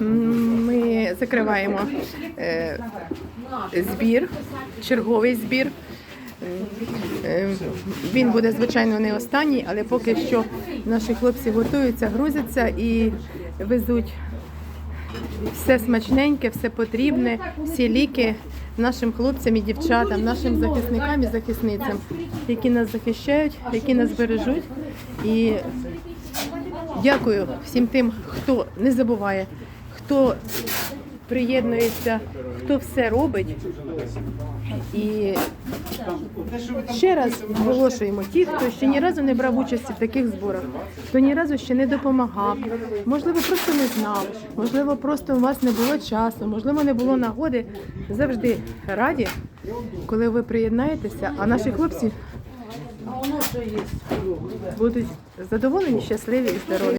Ми закриваємо е, збір, черговий збір. Е, Він буде, звичайно, не останній, але поки що наші хлопці готуються, грузяться і везуть все смачненьке, все потрібне, всі ліки нашим хлопцям і дівчатам, нашим захисникам і захисницям, які нас захищають, які нас бережуть. І дякую всім тим, хто не забуває, хто приєднується, хто все робить. І ще раз оголошуємо ті, хто ще ні разу не брав участі в таких зборах, хто ні разу ще не допомагав, можливо, просто не знав, можливо, просто у вас не було часу, можливо, не було нагоди. Завжди раді, коли ви приєднаєтеся, а наші хлопці будуть задоволені, щасливі і здорові.